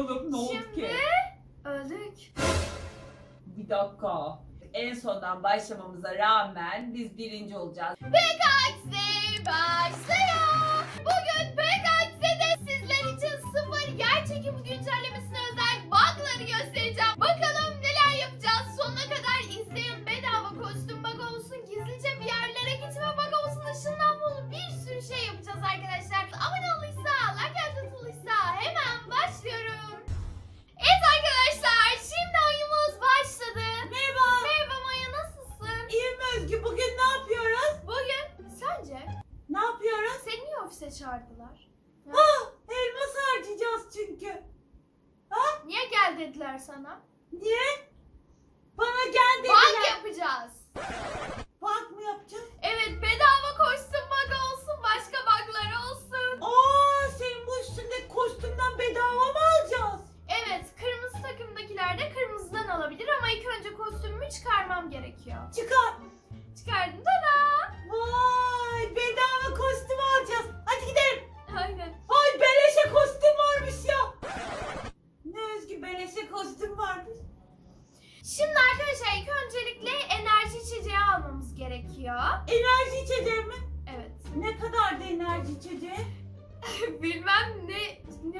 oğlum ne oldu ki? Öldük. Bir dakika. En sondan başlamamıza rağmen biz birinci olacağız. Ve kaçsın başlıyor. çağırdılar. Ha? Ah, elmas harcayacağız çünkü. Ha? Niye gel dediler sana? Niye? Bana gel dediler. Bank yapacağız. Bank mı yapacağız? Evet bedava koşsun bug olsun başka buglar olsun. Aa senin bu üstünde kostümden bedava mı alacağız? Evet kırmızı takımdakiler de kırmızıdan alabilir ama ilk önce kostümümü çıkarmam gerekiyor. Çıkar. Çıkardım. Tada! Vay bedava kostüm alacağız. Hadi gidelim. Aynen. Ay beleşe kostüm varmış ya. Ne özgü beleşe kostüm varmış. Şimdi arkadaşlar ilk öncelikle enerji içeceği almamız gerekiyor. Enerji içeceği mi? Evet. Ne kadar da enerji içeceği? Bilmem ne ne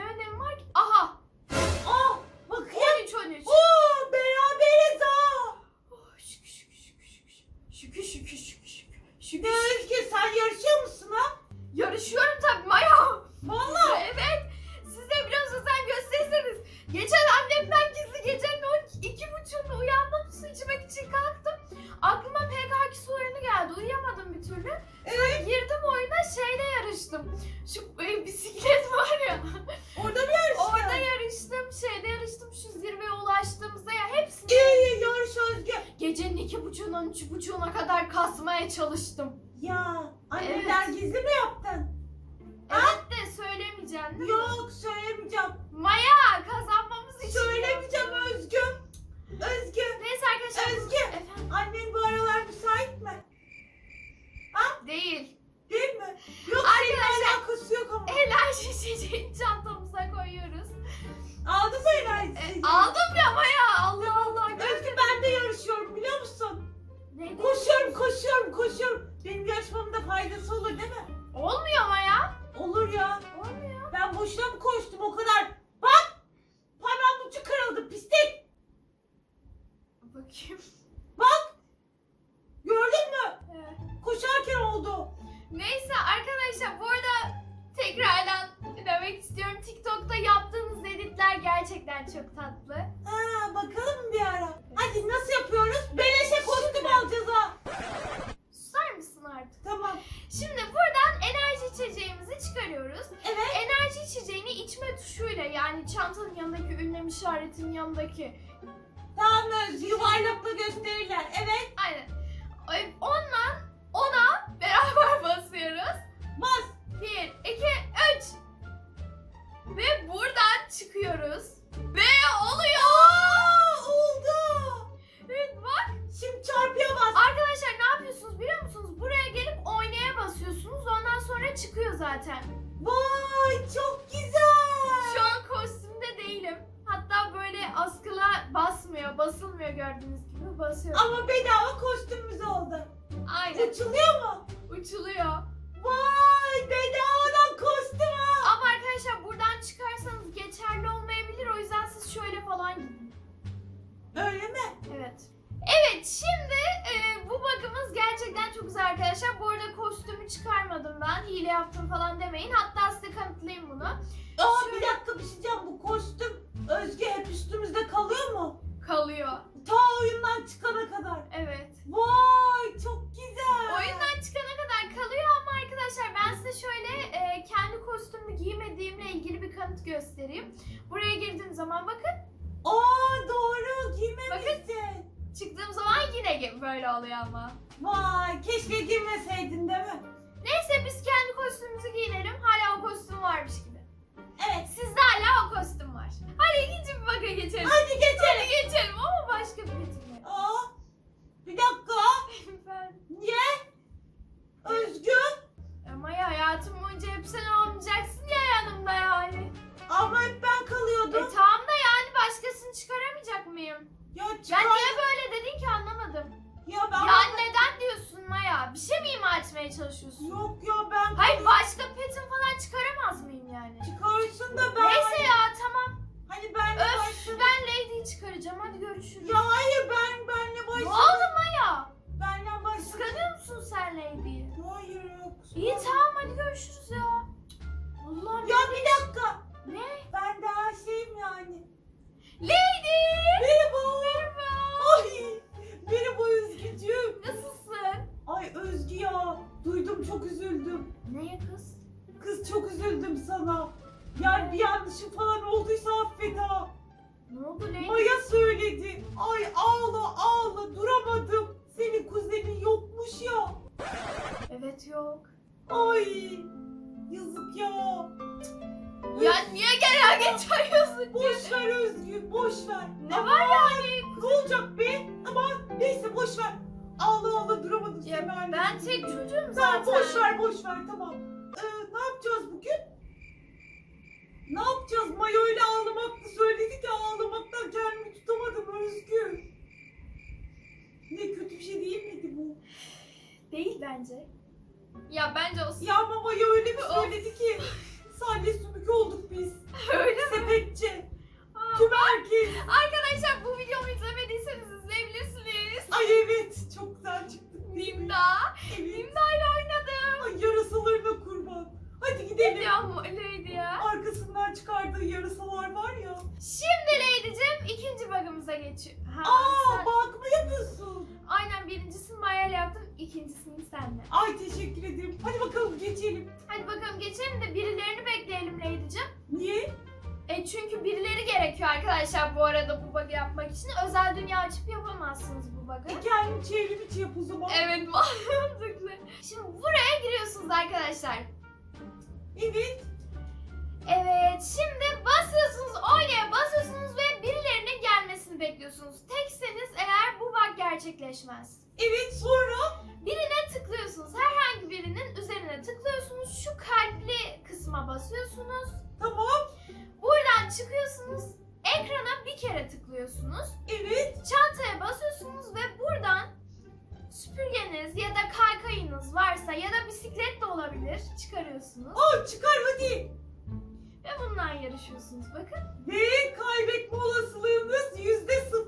işaretinin yanındaki. Tamam Öz, yuvarlaklı gösterirler. Evet. Aynen. O, Maya öyle ağlamakla söyledi ki ağlamaktan kendimi tutamadım Özgür. Ne kötü bir şey değil miydi bu? Değil bence. Ya bence o Ya ama Maya öyle bir söyledi ki. Salih sümük olduk biz. öyle mi? Sepetçe. Aa, Tüm herkes. Arkadaşlar bu videomu izlemediyseniz izleyebilirsiniz. Ay evet çok güzel çıktık. Nimda. Evet. Nimda ile oynadım. Ay yarasalarına kurban. Hadi gidelim. Ya mı öyleydi ya? Arkasından çıkardığı yarasalar var ya. Şimdi Lady'cim ikinci bug'ımıza geçiyor. Ha, Aa sen- bak mı yapıyorsun? Aynen birincisini Maya'yla yaptım, ikincisini senle. Ay teşekkür ederim. Hadi bakalım geçelim. Hadi bakalım geçelim de birilerini bekleyelim Lady'cim. Niye? E çünkü birileri gerekiyor arkadaşlar bu arada bu bug'ı yapmak için. Özel dünya açıp yapamazsınız bu bug'ı. E kendim çevrim içi yap o zaman. Evet mantıklı. Şimdi buraya giriyorsunuz arkadaşlar. Evet. Evet şimdi basıyorsunuz oynaya basıyorsunuz ve birilerinin gelmesini bekliyorsunuz. Tekseniz eğer bu bug gerçekleşmez. Evet sonra. Birine tıklıyorsunuz. Herhangi birinin üzerine tıklıyorsunuz. Şu kalpli kısma basıyorsunuz. Tamam. Buradan çıkıyorsunuz. Ekrana bir kere tıklıyorsunuz. Evet. Çantaya basıyorsunuz ve buradan süpürgeniz ya da kaykayınız varsa ya da bisiklet de olabilir çıkarıyorsunuz. Aa çıkar hadi. Ve bundan yarışıyorsunuz bakın. Ve kaybetme olasılığınız yüzde sıfır.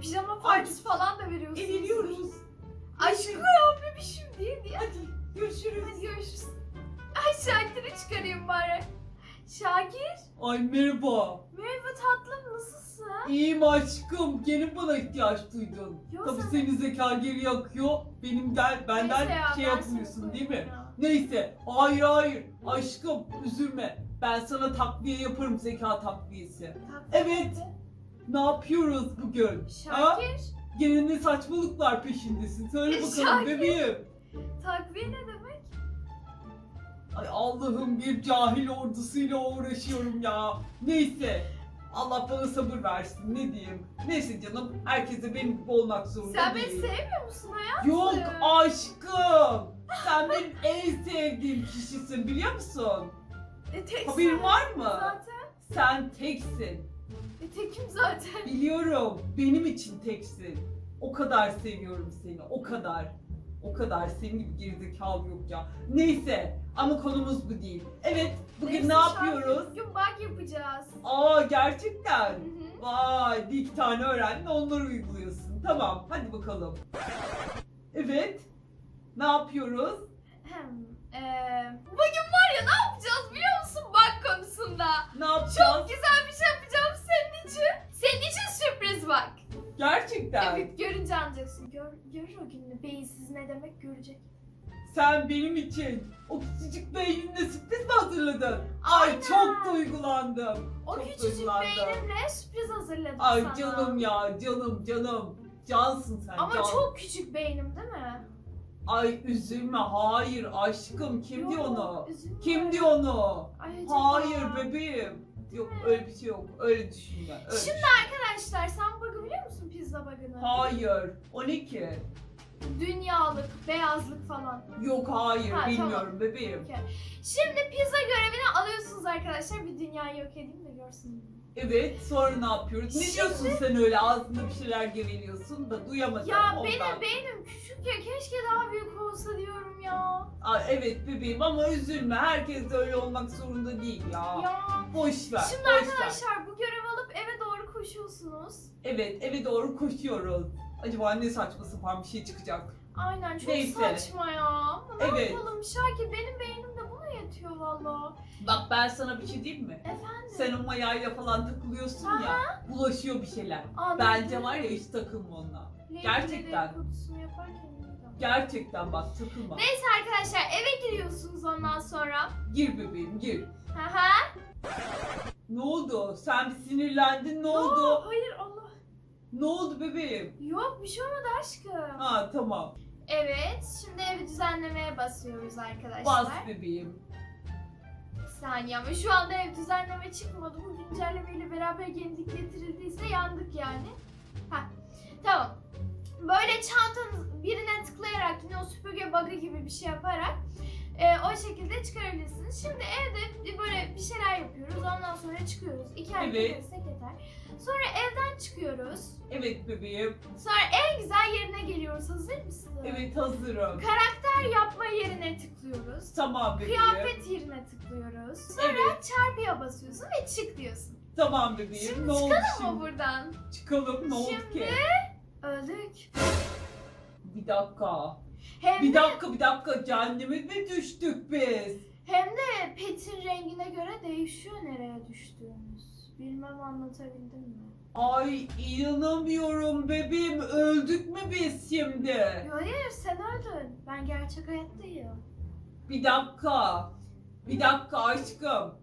Pijama partisi falan da veriyorsunuz. Evleniyoruz. Aşkım bebişim değil diye. Hadi görüşürüz. Hadi görüşürüz. Ay Şakir'i çıkarayım bari. Şakir, Ay merhaba. merhaba tatlım nasılsın? İyiyim aşkım. Gene bana ihtiyaç duydun. Yok Tabii sen- senin zeka geri yakıyor. Benim gel benden Neyse ya, şey ben yapmıyorsun seni değil mi? koyayım ya. Neyse. Hayır hayır. Aşkım üzülme. Ben sana takviye yaparım zeka takviyesi. Tatlım Evet. nerede? Ne yapıyoruz bugün? Ha? Şakir, Gene ne saçmalıklar peşindesin. Söyle bakalım Şakir. bebeğim. takviye ne demek? Ay Allah'ım bir cahil ordusuyla uğraşıyorum ya. Neyse. Allah bana sabır versin ne diyeyim. Neyse canım herkese benim gibi olmak zorunda Sen beni değil. sevmiyor musun hayatım? Yok aşkım. Sen benim en sevdiğim kişisin biliyor musun? E, tek Haberin sen var mı? Zaten. Sen teksin. E, tekim zaten. Biliyorum. Benim için teksin. O kadar seviyorum seni. O kadar. O kadar. Senin gibi gerizekalı yok ya. Neyse. Ama konumuz bu değil. Evet. Bugün Neyse, ne yapıyoruz? Bugün bug yapacağız. Aa gerçekten. Hı hı. Vay bir iki tane öğrendin onları uyguluyorsun. Tamam hadi bakalım. Evet. Ne yapıyoruz? Eee, bugün var ya ne yapacağız biliyor musun bug konusunda? Ne yapacağız? Çok güzel bir şey yapacağım senin için. Senin için sürpriz bak. Gerçekten. Evet görünce anlayacaksın. Gör, görür o gününü. Beyinsiz ne demek görecek. Sen benim için o küçücük beyninle sürpriz mi hazırladın? Ay Aynen. çok duygulandım. O Çok küçücük beynimle sürpriz hazırladım Ay sana. canım ya canım canım. Cansın sen Ama can. çok küçük beynim değil mi? Ay üzülme hayır aşkım kim Yok, diyor onu? üzülme. Kim diyor onu? Ay, acaba? Hayır bebeğim. Yok öyle bir şey yok. Öyle düşünme. Öyle Şimdi düşünme. Arkadaşlar sen bug'ı biliyor musun pizza bug'ını? Hayır. O ne ki? Dünyalık, beyazlık falan. Yok hayır Ha, bilmiyorum bebeğim. Şimdi pizza görevini alıyorsunuz arkadaşlar. Bir dünyayı yok edeyim de görsün. Evet sonra ne yapıyoruz? Ne Şimdi- diyorsun sen öyle ağzında bir şeyler geveliyorsun da duyamadım Ya ondan. benim beynim küçük ya keşke daha büyük olsa diyorum ya. Aa, evet bebeğim ama üzülme herkes de öyle olmak zorunda değil ya. Ya. Boş ver. Şimdi boş ver. arkadaşlar bu görev alıp eve doğru koşuyorsunuz. Evet eve doğru koşuyoruz. Acaba ne saçma sapan bir şey çıkacak. Aynen çok Neyse. saçma ya. Ne Evet. yapalım Şakir benim beynim yetiyor valla. Bak ben sana bir şey diyeyim mi? Efendim? Sen o mayayla falan takılıyorsun ya. Bulaşıyor bir şeyler. Aa, Bence var ya hiç takılma onunla. Lady gerçekten. yaparken. Gerçekten bak takılma. Neyse arkadaşlar eve giriyorsunuz ondan sonra. Gir bebeğim gir. Haha. Ne oldu? Sen bir sinirlendin ne oldu? Aa, hayır Allah. Ne oldu bebeğim? Yok bir şey olmadı aşkım. Ha tamam. Evet şimdi evi düzenlemeye basıyoruz arkadaşlar. Bas bebeğim. Saniye ama şu anda ev düzenleme çıkmadı. Bu güncellemeyle beraber yenilik getirildiyse yandık yani. Ha tamam. Böyle çantanın birine tıklayarak yine o süpürge bug'ı gibi bir şey yaparak e, o şekilde çıkarabilirsiniz. Şimdi evde böyle bir şeyler yapıyoruz. Ondan sonra çıkıyoruz. İki hareket Evet. yeter. Sonra evden çıkıyoruz. Evet bebeğim. Sonra en güzel yerine geliyoruz. Hazır mısın? Evet hazırım. Karakter yapma yerine tıklıyoruz. Tamam bebeğim. Kıyafet yerine tıklıyoruz. Sonra Evet. çarpıya basıyorsun ve çık diyorsun. Tamam bebeğim. Şimdi ne oldu Ama şimdi? buradan. Çıkalım ne oldu Şimdi- ki? Öldük. Bir dakika. Hem Bir de, dakika bir dakika cehenneme mi düştük biz? hem de petin rengine göre değişiyor nereye düştüğümüz. Bilmem anlatabildim mi? Ay inanamıyorum bebeğim öldük mü biz şimdi? Yo, Hayır sen öldün. Ben gerçek hayattayım. Bir dakika. Bir dakika aşkım.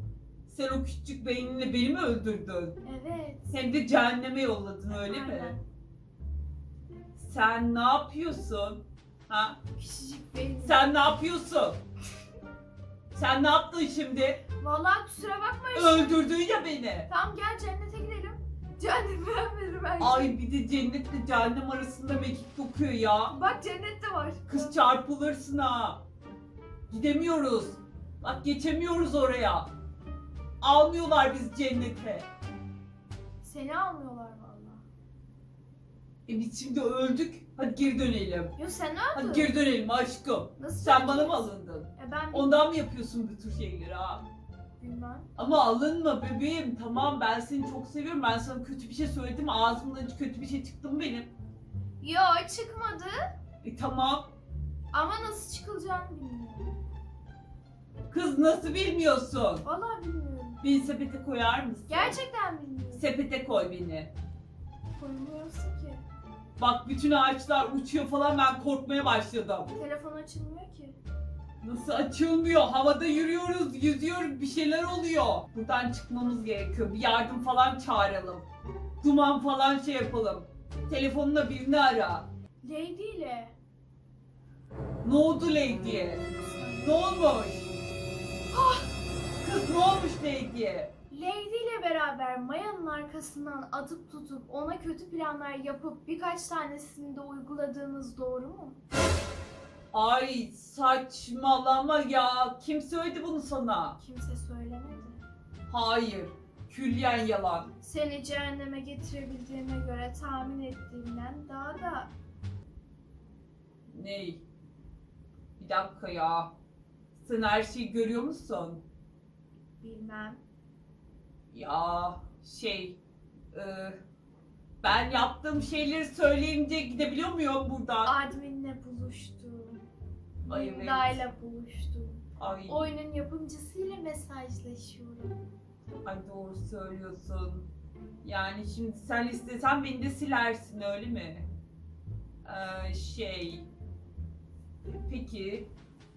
Sen o küçük beyninle beni mi öldürdün? Evet. Hem de cehenneme yolladın öyle mi? Aynen. Sen ne yapıyorsun? Ha? Küçücük benim. Sen ne yapıyorsun? Sen ne yaptın şimdi? Vallahi kusura bakma işte. Öldürdün ya beni. Tamam gel cennete gidelim. Cehennem beğenmedi bence. Ay bir de cennetle cehennem arasında mekik dokuyor ya. Bak cennette var. Kız çarpılırsın ha. Gidemiyoruz. Bak geçemiyoruz oraya. Almıyorlar biz cennete. Seni almıyorlar vallahi. E biz şimdi öldük. Hadi geri dönelim. Yo sen Hadi öldün. geri dönelim aşkım. Nasıl Sen bana mı alındın? E ben Ondan mı yapıyorsun bu tür şeyleri ha? bilmem. Ama alınma bebeğim. Tamam ben seni çok seviyorum. Ben sana kötü bir şey söyledim. Ağzımdan hiç kötü bir şey çıktı mı benim? Yo çıkmadı E tamam. ama nasıl çıkılacağını bilmiyorum. Kız nasıl bilmiyorsun? Vallahi bilmiyorum. Beni sepete koyar mısın? Gerçekten bilmiyorum. Sepete koy beni. Koymuyorsun ki. Bak bütün ağaçlar uçuyor falan ben korkmaya başladım. Telefon açılmıyor ki. Nasıl açılmıyor? Havada yürüyoruz, yüzüyoruz, bir şeyler oluyor. Buradan çıkmamız gerekiyor. Bir yardım falan çağıralım. Duman falan şey yapalım. Telefonla birini ara. Lady ile. Ne oldu Lady'ye? Ne olmuş? Ah! Kız ne olmuş Lady'ye? Lady ile beraber Maya'nın arkasından atıp tutup ona kötü planlar yapıp birkaç tanesini de uyguladığınız doğru mu? Ay saçmalama ya. Kim söyledi bunu sana? Kimse söylemedi. Hayır. Külyen yalan. Seni cehenneme getirebildiğime göre tahmin ettiğimden daha da Ney? Bir dakika ya. Sen her şeyi görüyor musun? bilmem. Ya şey... e, ben yaptığım şeyleri söyleyince gidebiliyor muyum buradan? Admin'le buluştum. Ay evet. Linda'yla buluştum. Ay, Oyunun yapımcısıyla mesajlaşıyorum. ay doğru söylüyorsun. Yani şimdi sen istesen beni de silersin öyle mi? Ee, şey... Peki.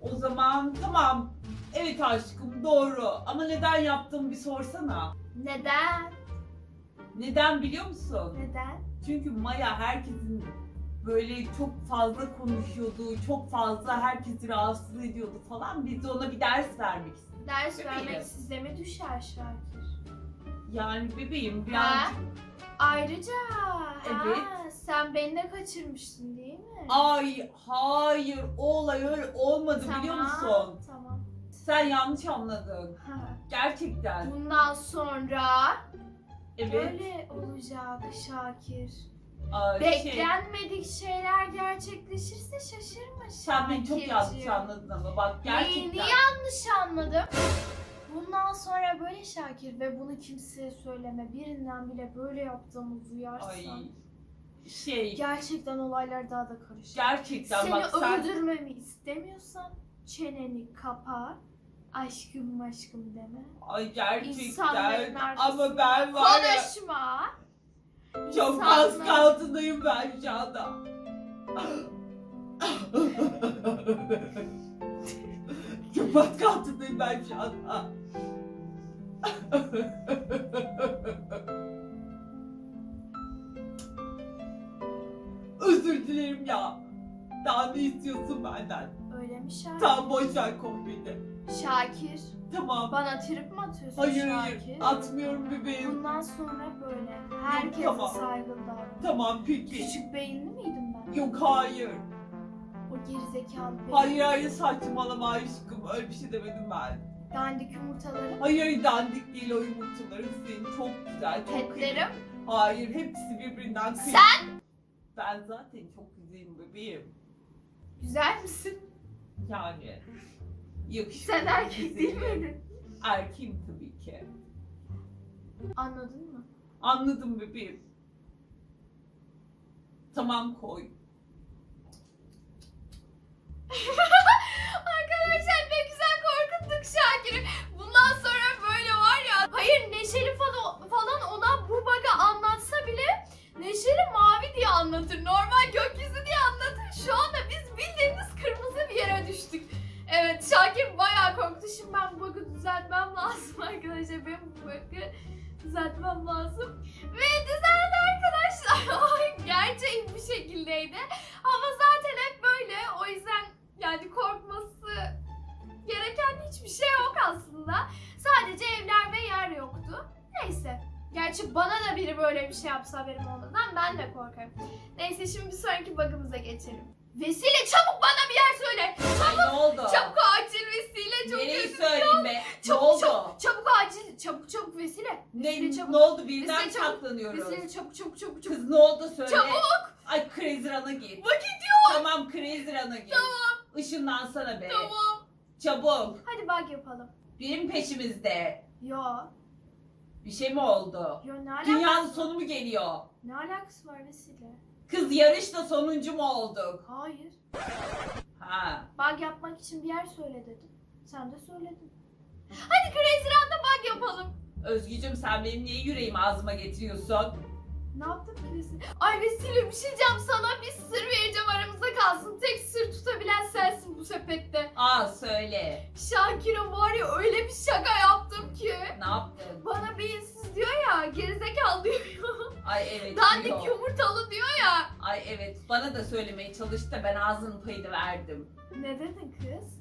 O zaman tamam. Evet aşkım doğru. Ama neden yaptığımı bir sorsana. Neden? Neden biliyor musun? Neden? Çünkü Maya herkesin böyle çok fazla konuşuyordu, çok fazla herkesi rahatsız ediyordu falan. Biz de ona bir ders vermek istedik. Ders Bebeğim. vermek size mi düşer Şakir? Yani bebeğim birazcık... Ayrıca Evet. ha, sen beni de kaçırmıştın değil mi? Ay hayır o olay öyle olmadı biliyor musun? Tamam. Sen yanlış anladın. Gerçekten. Bundan sonra Evet. öyle olacak Şakir. Aa, şey, Beklenmedik şeyler gerçekleşirse şaşırma sen beni çok yanlış Şakirciğim. anladın ama bak gerçekten. Neyini yanlış anladım? Bundan sonra böyle Şakir ve bunu kimseye söyleme. Birinden bile böyle yaptığımı duyarsan. Ay şey Gerçekten olaylar daha da karışır. gerçekten Seni bak sen öldürmemi istemiyorsan çeneni kapa. Aşkım aşkım deme. ay gerçekten İnsanların ama ben var ya Konuşma. çok İnsanlar- altındayım ben şu anda. çok az altındayım ben şu anda. Özür dilerim ya. Daha ne istiyorsun benden? Öyle mi Şakir? Tamam boş ver koy beni. Şakir. Tamam. Bana trip mi atıyorsun Hayır Şakir? hayır atmıyorum bebeğim. Bundan sonra böyle. Herkese tamam. saygılı davran. Tamam peki. Küçük beyinli miydim ben? Yok hayır. O gerizekalı beyin. Hayır hayır saçmalama aşkım öyle bir şey demedim ben. Dandik yumurtalarım. Hayır hayır dandik değil o yumurtaların senin çok güzel çok Petlerim. kıymetli. Hayır hepsi birbirinden kıymetli. Sen Ben zaten çok güzelim bebeğim. güzel misin? Yani yakışıklı. Sen erkek değil miydin? Erkeğim tabii ki. Anladın mı? Anladım bebeğim. Tamam koy. Arkadaşlar ne güzel korkuttuk Şakir'i. Bundan sonra böyle var ya. Hayır Neşeli falan, falan ona bu bug'ı anlatsa bile Neşeli mavi diye anlatır. Normal gökyüzü diye anlatır. Şu anda biz bildiğimiz kırmızı bir yere düştük. Evet Şakir bayağı korktu. Şimdi ben bu bug'ı düzeltmem lazım arkadaşlar. Benim bu bug'ı düzeltmem lazım. Ve düzeldi arkadaşlar. Gerçek bir şekildeydi. Ama zaten hep böyle. O yüzden yani korkması gereken hiçbir şey yok aslında. Sadece evler ve yer yoktu. Neyse. Gerçi bana da biri böyle bir şey yapsa haberim olmadan ben de korkarım. Neyse şimdi bir sonraki bug'ımıza geçelim. Vesile çabuk bana bir yer söyle. Ay ne oldu? Çabuk acil Vesile çok Nereyi söyleyeyim be? Ne Çabuk, oldu? çabuk, çabuk acil. Çabuk çabuk Vesile. Ne, Vesile çabuk. ne oldu? Birden çabuk. saklanıyoruz. Vesile çabuk çabuk çabuk çabuk. Kız ne oldu söyle. Çabuk. Ay Crazy Run'a git. Vakit yok. Tamam Crazy Run'a git. Tamam. Işınlansana be. Tamam. Çabuk. Hadi bug yapalım. Benim peşimizde. Yo. Bir şey mi oldu? Yo ne alakası? Dünyanın sonu mu geliyor? Ne alakası var Vesile? Kız yarışta sonuncu mu olduk? Hayır. Ha. Bug yapmak için bir yer söyle dedim. Sen de söyledin. Hadi Crazy Run'da bug yapalım. Özgücüm sen benim niye yüreğimi ağzıma getiriyorsun? Ne yaptın Vesile? Ay Vesile bir şey diyeceğim sana. Bir sır vereceğim aramızda kalsın. Tek sır tutabilen sensin bu sepette. Aa söyle. Şakir'e var ya öyle bir şaka yaptım ki. Ne yaptın? Bana beyinsiz diyor ya, gerizekalı diyor. Ay evet Dandik diyor. yumurtalı diyor ya. Ay evet bana da söylemeye çalıştı da ben ağzının payını verdim. Ne dedin kız?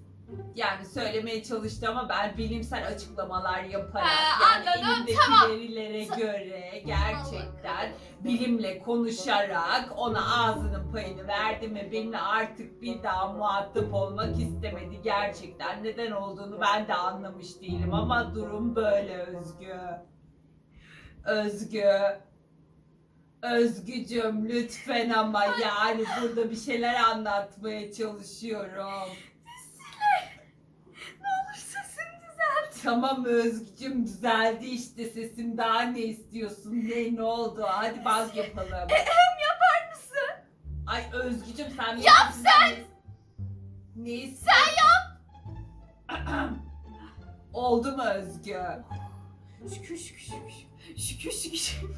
Yani söylemeye çalıştı ama ben bilimsel açıklamalar yaparak Ha, yani anladım, elimdeki tamam. verilere göre gerçekten bilimle konuşarak ona ağzının payını verdim ve benimle artık bir daha muhatap olmak istemedi. Gerçekten neden olduğunu ben de anlamış değilim ama durum böyle Özgü. Özgü. Özgücüm lütfen ama yani burada bir şeyler anlatmaya çalışıyorum. Ne olur sesini düzelt. Tamam Özgücüm düzeldi işte sesim daha ne istiyorsun ne ne oldu hadi baz yapalım. Hem yapar mısın? Ay Özgücüm sen Yap sen. Ne Sen yap. Oldu mu Özgü? Şükür şükür şükür. Şükür şükür şükür.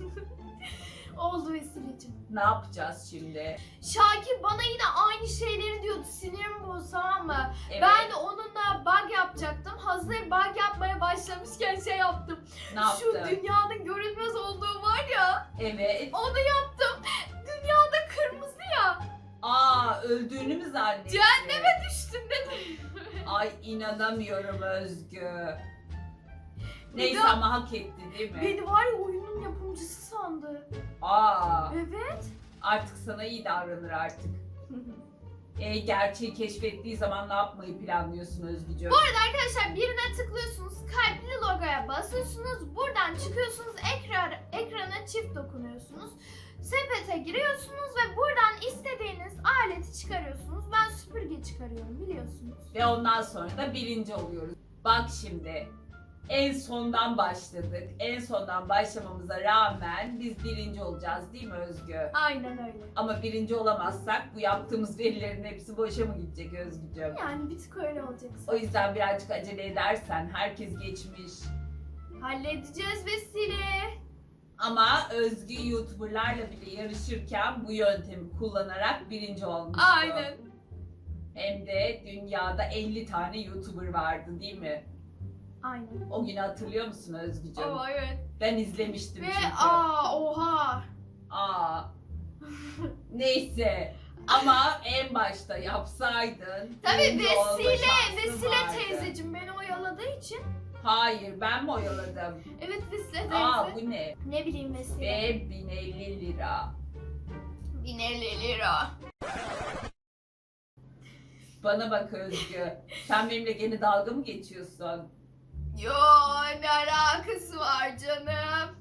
Oldu Vesile'cim. Ne yapacağız şimdi? Şakir bana yine aynı şeyleri diyordu. Sinirim bozdu tamam mı? Evet, Ben de onunla bug yapacaktım. Hazır bug yapmaya başlamışken şey yaptım. ne Şu yaptın? dünyanın görünmez olduğu var ya. Evet. Onu yaptım. Dünyada kırmızı ya. Aa öldüğünü mü zannettin? Cehenneme düştüm dedim. Ay inanamıyorum Özgü. Neyse ama hak etti değil mi? Beni var ya oyunun yapımcısı sandı. Aa Evet. artık sana iyi davranır artık. E, gerçeği keşfettiği zaman ne yapmayı planlıyorsun Özgücüm? Arkadaşlar birine tıklıyorsunuz, kalpli logoya basıyorsunuz, buradan çıkıyorsunuz, ekran, ekrana çift dokunuyorsunuz. Sepete giriyorsunuz ve buradan istediğiniz aleti çıkarıyorsunuz. Ben süpürge çıkarıyorum biliyorsunuz. Ve ondan sonra da birinci oluyoruz. Bak şimdi en sondan başladık. En sondan başlamamıza rağmen biz birinci olacağız değil mi Özgü? Aynen öyle. Ama birinci olamazsak bu yaptığımız verilerin hepsi boşa mı gidecek Özgücüm? Yani bir tık öyle olacak. O yüzden birazcık acele edersen herkes geçmiş. Halledeceğiz vesile. Ama Özgü YouTuber'larla bile yarışırken bu yöntemi kullanarak birinci olmuştu. Aynen. Hem de dünyada 50 tane YouTuber vardı değil mi? Aynen. O günü hatırlıyor musun Özgücüm? Aa evet. Ben izlemiştim Ve çünkü. aa oha. Aa. Neyse. Ama en başta yapsaydın. Tabii birinci olma vesile, şansın vesile teyzeciğim beni oyaladığı için. Hayır ben mi oyaladım? Evet vesile teyze. Aa bu ne? Ne bileyim vesile. Ve 1050 lira. 1050 lira. Bana bak Özgü. Sen benimle gene dalga mı geçiyorsun? Var canım?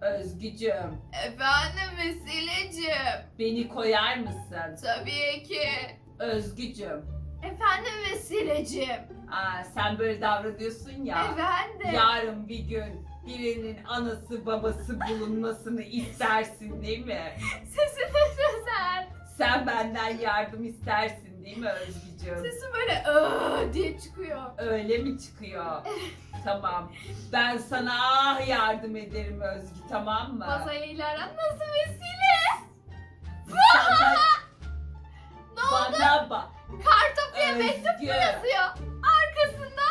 Özgücüm. Efendim Vesilecim. Beni koyar mısın? Tabii ki. Özgücüm. Efendim Vesilecim. Aa, sen böyle davranıyorsun ya. Efendim. Yarın bir gün birinin anası babası bulunmasını istersin değil mi? Sesini güzel. Sen benden yardım istersin değil mi Özgücüm? Sesi böyle ıı diye çıkıyor. Öyle mi çıkıyor? tamam. Ben sana ah yardım ederim Özgü tamam mı? Masaya ilerlen nasıl vesile? Sana, Ne oldu? bana bak. Kartopuya mektup Özgü. mu yazıyor? Arkasında.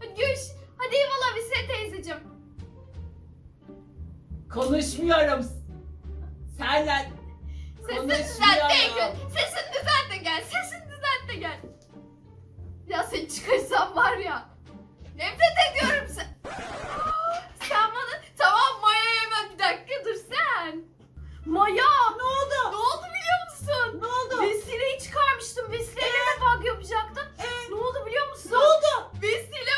Hadi görüş. Hadi eyvallah Vesile teyzeciğim. Konuşmuyorum. Senle Sesini düzelt Beygül. Sesini düzelt de gel. Sesini düzelt de gel. Ya seni çıkarsam var ya. Nefret ediyorum sen. sen bana... Tamam Maya hemen bir dakika dur sen. Maya. ne oldu? Ne oldu biliyor musun? Ne oldu? Vesileyi çıkarmıştım. Vesileyle de bug yapacaktım. Ee? Ne oldu biliyor musun? Ne oldu? Vesile